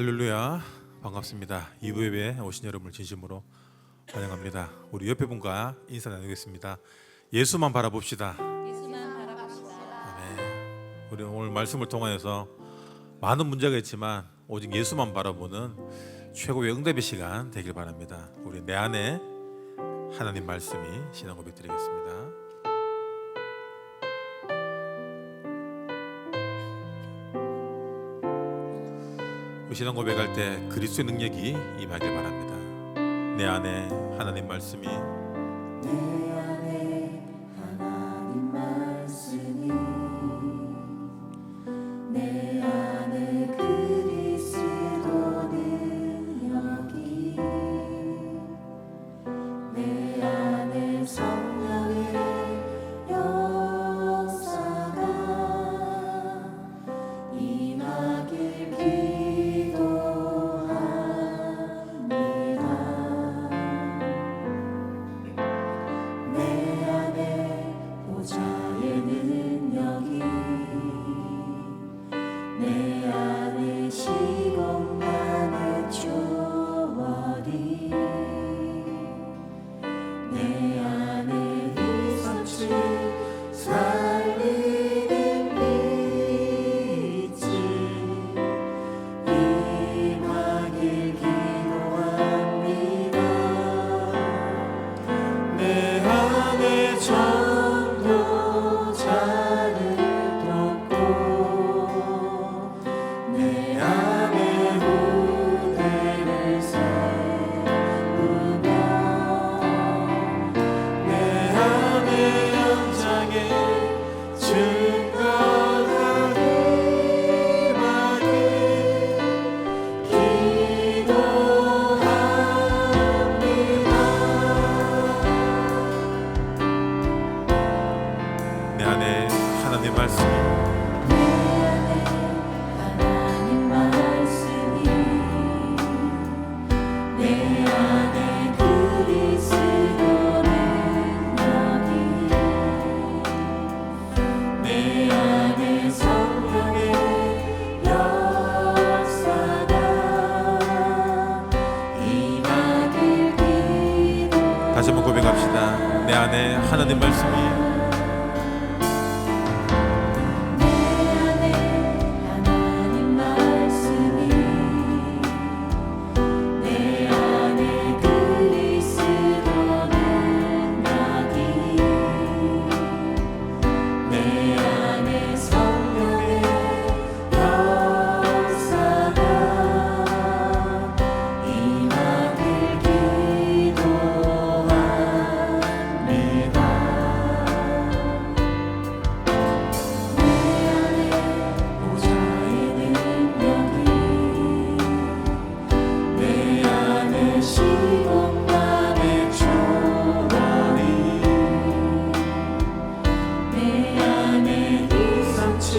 할렐루야. 반갑습니다. 이부 예배 오신 여러분을 진심으로 환영합니다. 우리 옆에 분과 인사 나누겠습니다. 예수만 바라봅시다. 예수만 바라봅시다. 네. 우리 오늘 말씀을 통하여서 많은 문제가 있지만 오직 예수만 바라보는 최고의 응답의 시간 되길 바랍니다. 우리 내 안에 하나님 말씀이 신앙고백 드리겠습니다. 신앙 고백할 때 그리스도의 능력이 임하길 바랍니다. 내 안에 하나님 말씀이 내 안에 이상치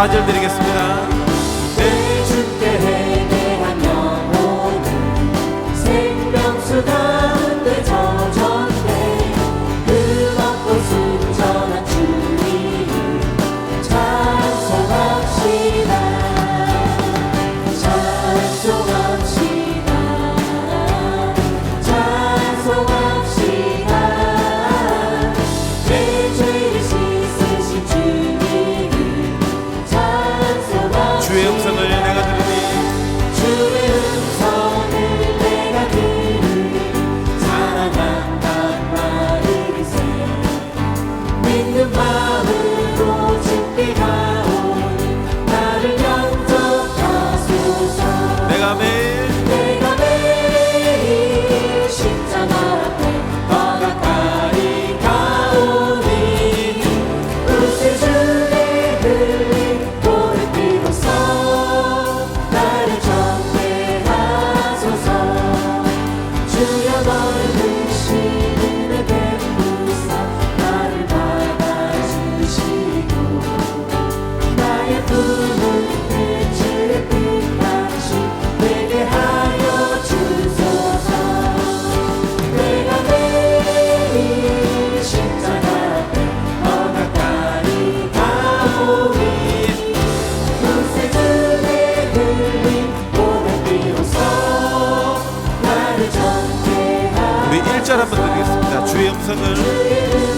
가절 드리겠습니다. 한번 드리겠습니다. 주의 영성을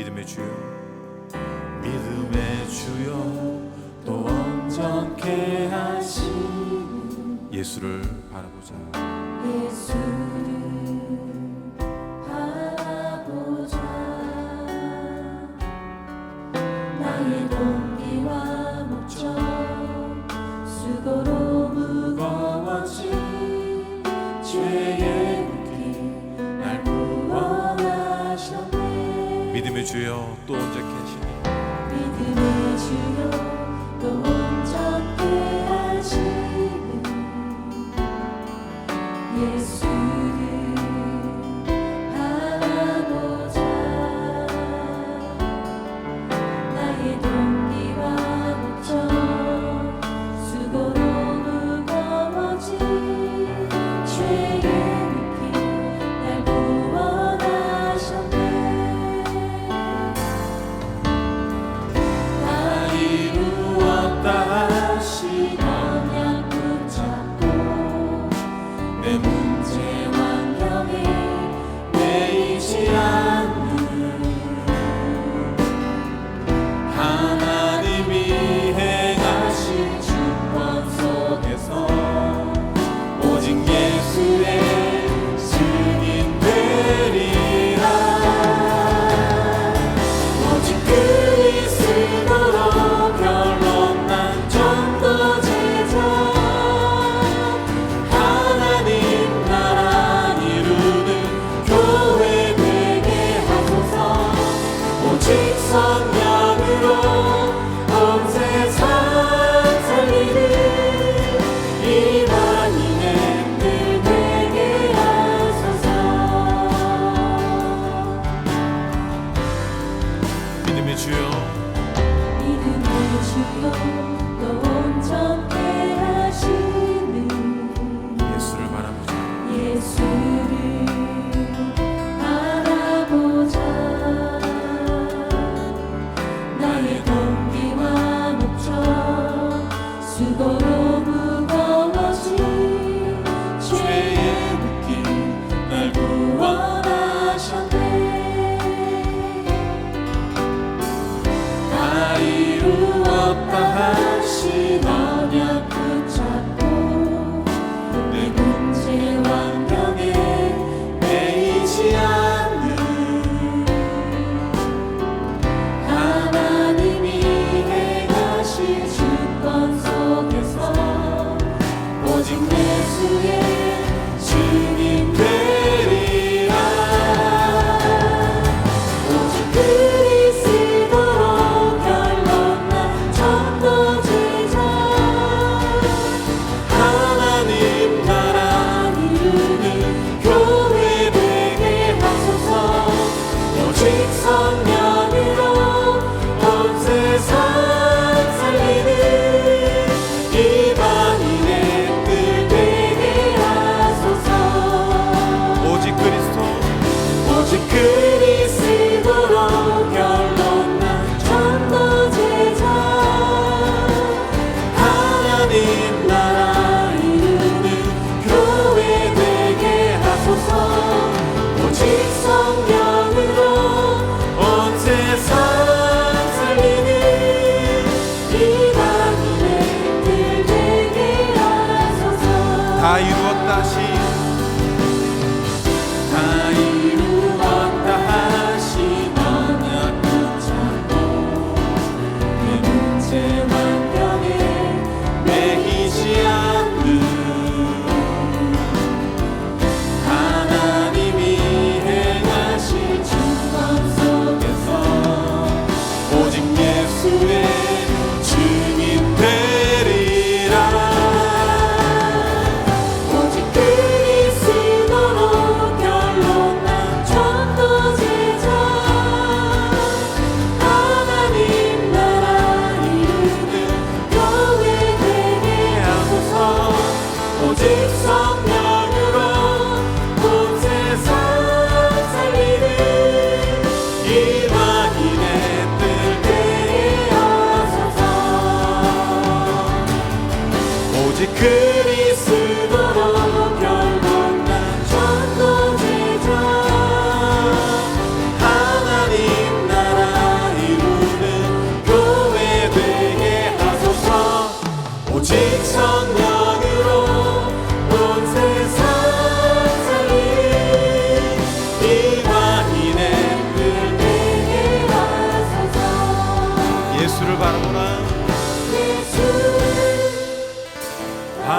믿음의 주요 믿음의 주요 또 온전케 하신 예수를 바라보자. 예수.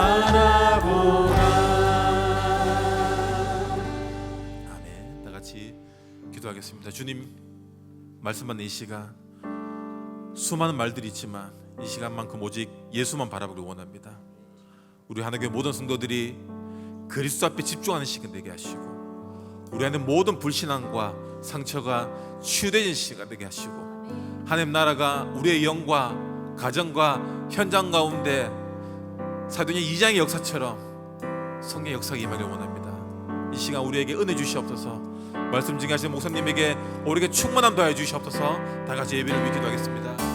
바라보라 아멘. 다 같이 기도하겠습니다. 주님 말씀 받는 이 시간 수많은 말들이 있지만 이 시간만큼 오직 예수만 바라보길 원합니다. 우리 하나님의 모든 성도들이 그리스도 앞에 집중하는 시간 되게 하시고 우리 안에 모든 불신앙과 상처가 치유되는 시간 되게 하시고 하나님 나라가 우리의 영과 가정과 현장 가운데 사도행 2장의 역사처럼 성의 역사가 임하길 원합니다. 이 시간 우리에게 은혜 주시옵소서. 말씀 증하시는 목사님에게 우리에게 충만함 더해 주시옵소서. 다 같이 예배를 위기도 하겠습니다.